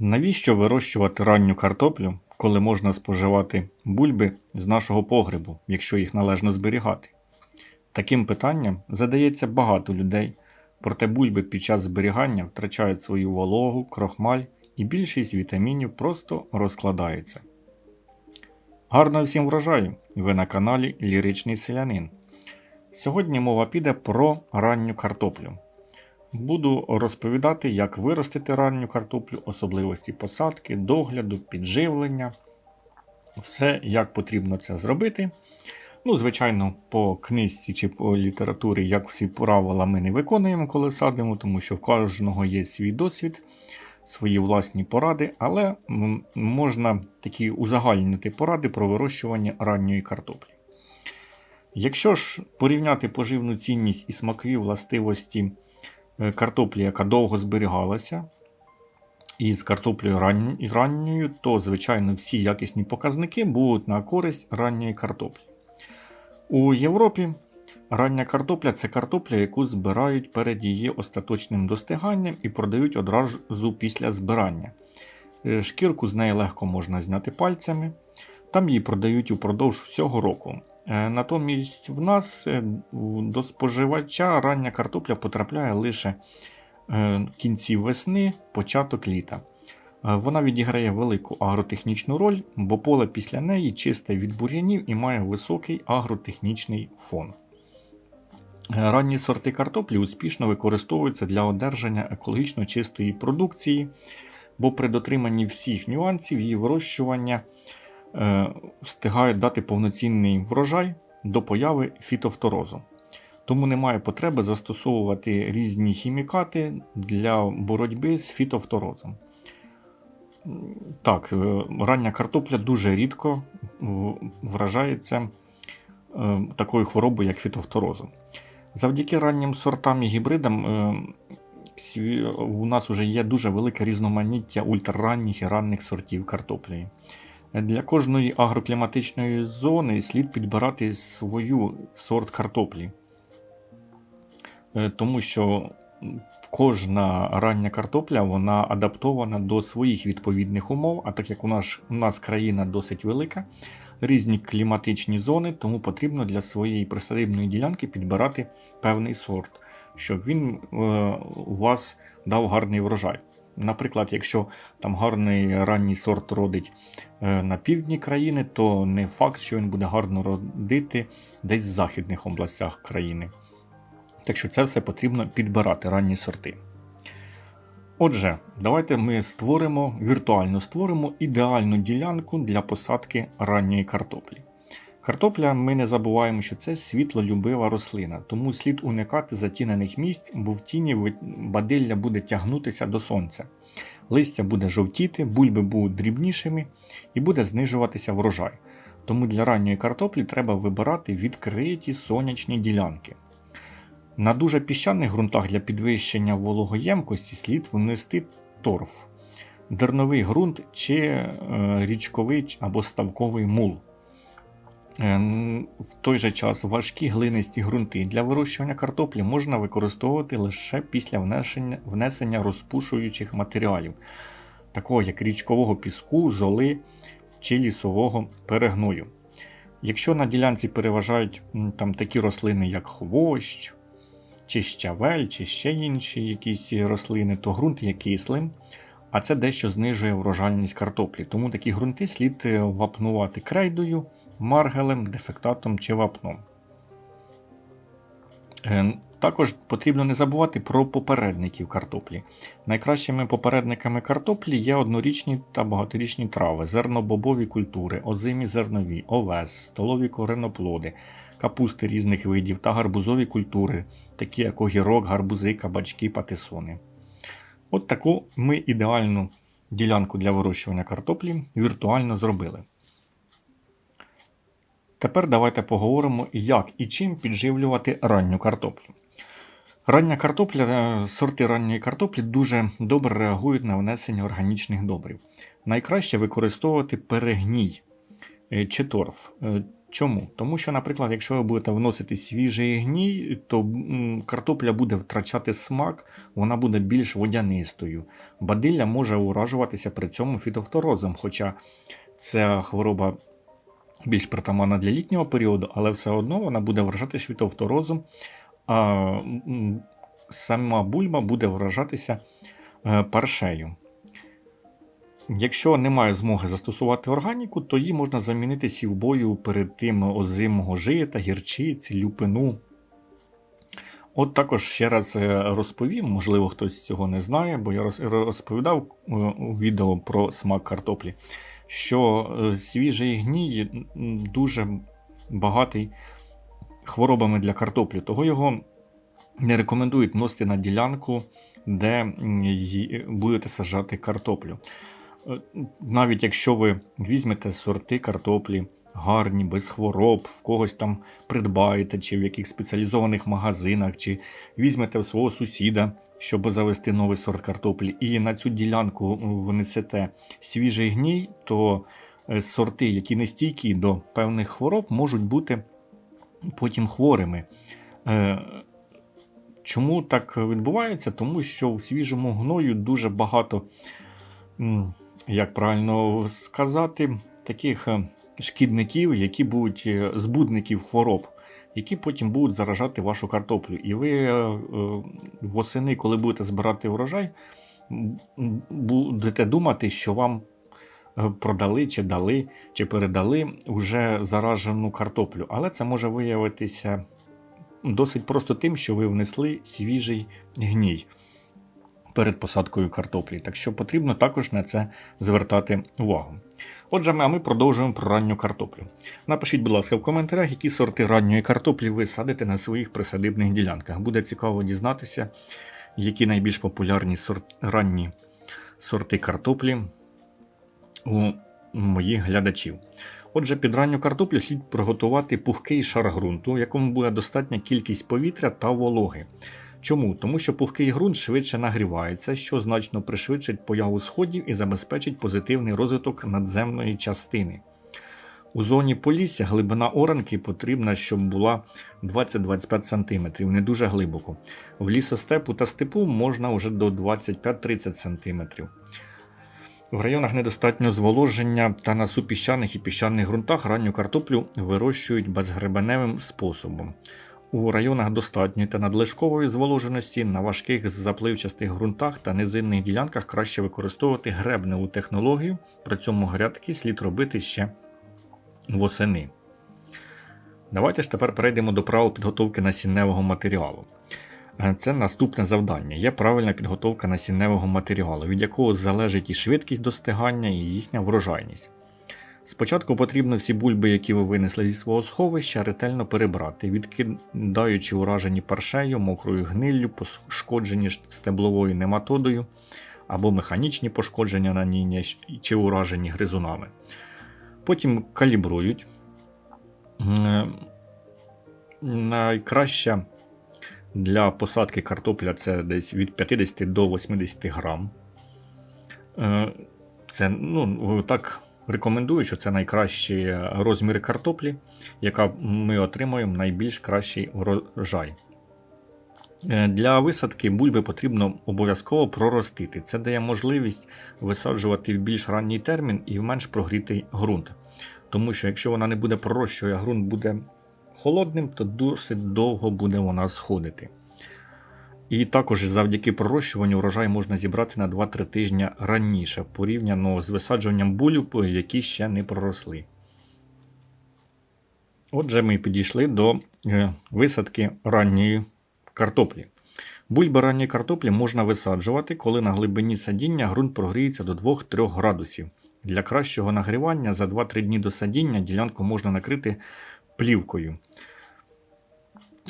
Навіщо вирощувати ранню картоплю, коли можна споживати бульби з нашого погребу, якщо їх належно зберігати? Таким питанням задається багато людей, проте бульби під час зберігання втрачають свою вологу, крохмаль і більшість вітамінів просто розкладаються. Гарного всім врожаю! Ви на каналі Ліричний Селянин. Сьогодні мова піде про ранню картоплю. Буду розповідати, як виростити ранню картоплю, особливості посадки, догляду, підживлення. Все, як потрібно це зробити. Ну, звичайно, по книжці чи по літературі, як всі правила, ми не виконуємо, коли садимо, тому що в кожного є свій досвід, свої власні поради, але можна такі узагальнити поради про вирощування ранньої картоплі. Якщо ж порівняти поживну цінність і смакові властивості картоплі, яка довго зберігалася, із картоплею ранньою, то, звичайно, всі якісні показники будуть на користь ранньої картоплі. У Європі рання картопля це картопля, яку збирають перед її остаточним достиганням і продають одразу після збирання. Е, Шкірку з неї легко можна зняти пальцями. Там її продають упродовж всього року. Е, Натомість в нас е, до споживача рання картопля потрапляє лише е, кінці весни, початок літа. Вона відіграє велику агротехнічну роль, бо поле після неї чисте від бур'янів і має високий агротехнічний фон. Ранні сорти картоплі успішно використовуються для одержання екологічно чистої продукції, бо при дотриманні всіх нюансів її вирощування встигають дати повноцінний врожай до появи фітофторозу. Тому немає потреби застосовувати різні хімікати для боротьби з фітофторозом. Так, е, рання картопля дуже рідко вражається е, такою хворобою, як фітофторозом. Завдяки раннім сортам і гібридам е, у нас вже є дуже велике різноманіття ультраранніх і ранніх сортів картоплі. Для кожної агрокліматичної зони слід підбирати свою сорт картоплі. Е, Тому що кожна рання картопля вона адаптована до своїх відповідних умов, а так як у нас, у нас країна досить велика, різні кліматичні зони, тому потрібно для своєї присадибної ділянки підбирати певний сорт, щоб він е, у вас дав гарний врожай. Наприклад, якщо там гарний ранній сорт родить е, на півдні країни, то не факт, що він буде гарно родити десь в західних областях країни. Так що це все потрібно підбирати ранні сорти. Отже, давайте ми створимо, віртуально створимо ідеальну ділянку для посадки ранньої картоплі. Картопля ми не забуваємо, що це світлолюбива рослина, тому слід уникати затінених місць, бо в тіні бадилля буде тягнутися до сонця. Листя буде жовтіти, бульби будуть дрібнішими і буде знижуватися врожай. Тому для ранньої картоплі треба вибирати відкриті сонячні ділянки. На дуже піщаних ґрунтах для підвищення вологоємкості слід внести торф, дерновий ґрунт чи е, річковий або ставковий мул. Е, В той же час важкі глинисті ґрунти для вирощування картоплі можна використовувати лише після внесення, внесення розпушуючих матеріалів, такого як річкового піску, золи чи лісового перегною. Якщо на ділянці переважають там такі рослини, як хвощ, чи щавель, чи ще інші якісь рослини, то ґрунт є кислим, а це дещо знижує врожальність картоплі. Тому такі ґрунти слід е, вапнувати крейдою, маргелем, дефектатом чи вапном. Е, Також потрібно не забувати про попередників картоплі. Найкращими попередниками картоплі є однорічні та багаторічні трави, зернобобові культури, озимі зернові, овес, столові кореноплоди, капусти різних видів та гарбузові культури, такі як огірок, гарбузи, кабачки, патисони. От таку ми ідеальну ділянку для вирощування картоплі віртуально зробили. Тепер давайте поговоримо, як і чим підживлювати ранню картоплю. Рання картопля, е, сорти ранньої картоплі дуже добре реагують на внесення органічних добрив. Найкраще використовувати перегній е, чи торф. Е, Чому? Тому що, наприклад, якщо ви будете вносити свіжий гній, то картопля буде втрачати смак, вона буде більш водянистою. Бадилля може уражуватися при цьому фітофторозом, хоча ця хвороба більш притаманна для літнього періоду, але все одно вона буде вражатися фітофторозом, а сама бульба буде вражатися е, паршею. Якщо немає змоги застосувати органіку, то її можна замінити сівбою перед тим озимого жита, гірчиці, люпину. От також ще раз е, розповім, можливо, хтось цього не знає, бо я розповідав е, у відео про смак картоплі, що е, свіжий гній дуже багатий хворобами для картоплі, того його не рекомендують носити на ділянку, де будете саджати картоплю. Е, Навіть якщо ви візьмете сорти картоплі гарні, без хвороб, в когось там придбаєте, чи в яких спеціалізованих магазинах, чи візьмете в свого сусіда, щоб завести новий сорт картоплі, і на цю ділянку внесете свіжий гній, то е, сорти, які не стійкі до певних хвороб, можуть бути потім хворими. Е, Чому так відбувається? Тому що в свіжому гною дуже багато, як правильно сказати, таких е, шкідників, які будуть е, збудників хвороб, які потім будуть заражати вашу картоплю. І ви е, е, восени, коли будете збирати м, будете думати, що вам продали, чи дали, чи передали вже заражену картоплю. Але це може виявитися досить просто тим, що ви внесли свіжий гній перед посадкою картоплі. Так що потрібно також на це звертати увагу. Отже, а ми продовжуємо про ранню картоплю. Напишіть, будь ласка, в коментарях, які сорти ранньої картоплі ви садите на своїх присадибних ділянках. Буде цікаво дізнатися, які найбільш популярні сорт, ранні сорти картоплі у моїх глядачів. Отже, під ранню картоплю слід приготувати пухкий шар ґрунту, в якому буде достатня кількість повітря та вологи. Чому? Тому що пухкий ґрунт швидше нагрівається, що значно пришвидшить появу сходів і забезпечить позитивний розвиток надземної частини. У зоні полісся глибина оранки потрібна, щоб була 20-25 см, не дуже глибоко. В лісостепу та степу можна вже до 25-30 см. В районах недостатньо зволоження та на супіщаних і піщаних ґрунтах ранню картоплю вирощують безгребеневим способом. У районах достатньої та надлишкової зволоженості на важких запливчастих ґрунтах та низинних ділянках краще використовувати гребневу технологію, при цьому грядки слід робити ще восени. Давайте ж тепер перейдемо до правил підготовки насінневого матеріалу. Е, Це наступне завдання. Є правильна підготовка насінневого матеріалу, від якого залежить і швидкість достигання, і їхня врожайність. Спочатку потрібно всі бульби, які ви винесли зі свого сховища, ретельно перебрати, відкидаючи уражені паршею, мокрою гниллю, пошкоджені стебловою нематодою або механічні пошкодження на ній чи уражені гризунами. Потім калібрують. Е, Найкраща для посадки картопля це десь від 50 до 80 грам. Е, Це ну, так рекомендую, що це найкращі розміри картоплі, яка ми отримуємо найбільш кращий врожай. Е, Для висадки бульби потрібно обов'язково проростити. Це дає можливість висаджувати в більш ранній термін і в менш прогрітий ґрунт. Тому що якщо вона не буде пророщувати, а ґрунт буде холодним, то досить довго буде вона сходити. І також завдяки пророщуванню урожай можна зібрати на 2-3 тижні раніше, порівняно з висаджуванням бульб, які ще не проросли. Отже, ми підійшли до е, висадки ранньої картоплі. Бульби ранньої картоплі можна висаджувати, коли на глибині садіння ґрунт прогріється до 2-3 градусів. Для кращого нагрівання за 2-3 дні до садіння ділянку можна накрити плівкою.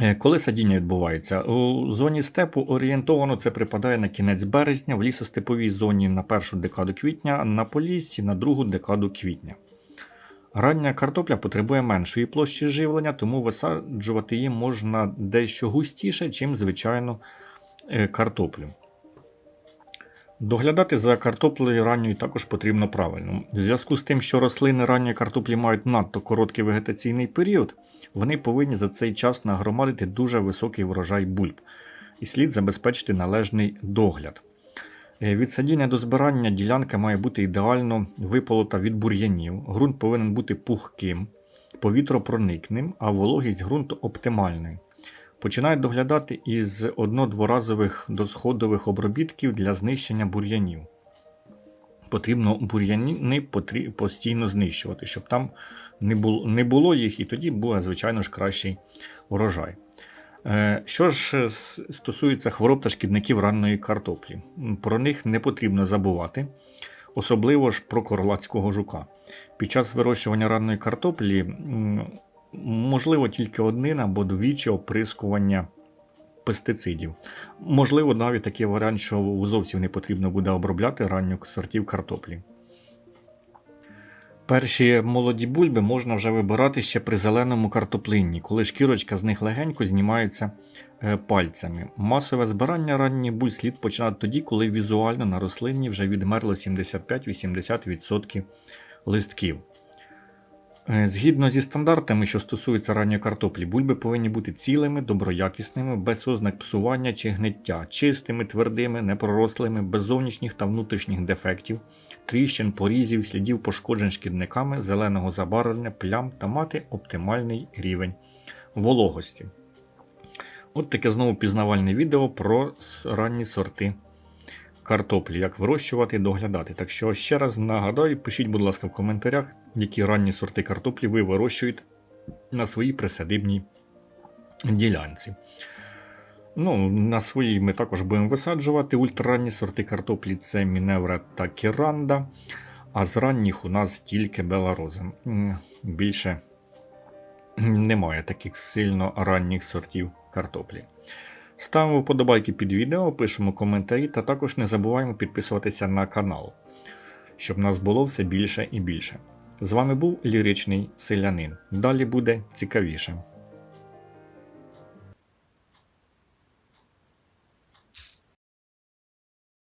Е, Коли садіння відбувається? У зоні степу орієнтовано це припадає на кінець березня, в лісостеповій зоні на першу декаду квітня, на поліссі на другу декаду квітня. Рання картопля потребує меншої площі живлення, тому висаджувати її можна дещо густіше, чим звичайну е, картоплю. Доглядати за картоплею ранньою також потрібно правильно. В зв'язку з тим, що рослини ранньої картоплі мають надто короткий вегетаційний період, вони повинні за цей час нагромадити дуже високий врожай бульб, і слід забезпечити належний догляд. Е, Від садіння до збирання ділянка має бути ідеально виполота від бур'янів. Ґрунт повинен бути пухким, повітропроникним, а вологість ґрунту оптимальною. Починають доглядати із одно-дворазових досходових обробітків для знищення бур'янів. Потрібно бур'яни постійно знищувати, щоб там не було, їх, і тоді буде, звичайно ж, кращий урожай. Е, Що ж е, стосується хвороб та шкідників ранної картоплі, про них не потрібно забувати, особливо ж про корлацького жука. Під час вирощування ранної картоплі можливо тільки один або двічі оприскування пестицидів. Можливо, навіть такий варіант, що зовсім не потрібно буде обробляти ранню сортів картоплі. Перші молоді бульби можна вже вибирати ще при зеленому картоплинні, коли шкірочка з них легенько знімається е, пальцями. Масове збирання ранніх буль слід починати тоді, коли візуально на рослині вже відмерло 75-80% листків. Е, Згідно зі стандартами, що стосуються ранньої картоплі, бульби повинні бути цілими, доброякісними, без ознак псування чи гниття, чистими, твердими, непророслими, без зовнішніх та внутрішніх дефектів, тріщин, порізів, слідів пошкоджень шкідниками, зеленого забарвлення, плям та мати оптимальний рівень вологості. От таке знову пізнавальне відео про ранні сорти картоплі, як вирощувати і доглядати. Так що ще раз нагадаю, пишіть, будь ласка, в коментарях, які ранні сорти картоплі ви вирощуєте на своїй присадибній ділянці. Ну, на своїй ми також будемо висаджувати ультраранні сорти картоплі це Міневра та Кіранда. А з ранніх у нас тільки Белароза. Більше немає таких сильно ранніх сортів картоплі. Ставимо вподобайки під відео, пишемо коментарі та також не забуваємо підписуватися на канал, щоб нас було все більше і більше. З вами був ліричний селянин. Далі буде цікавіше.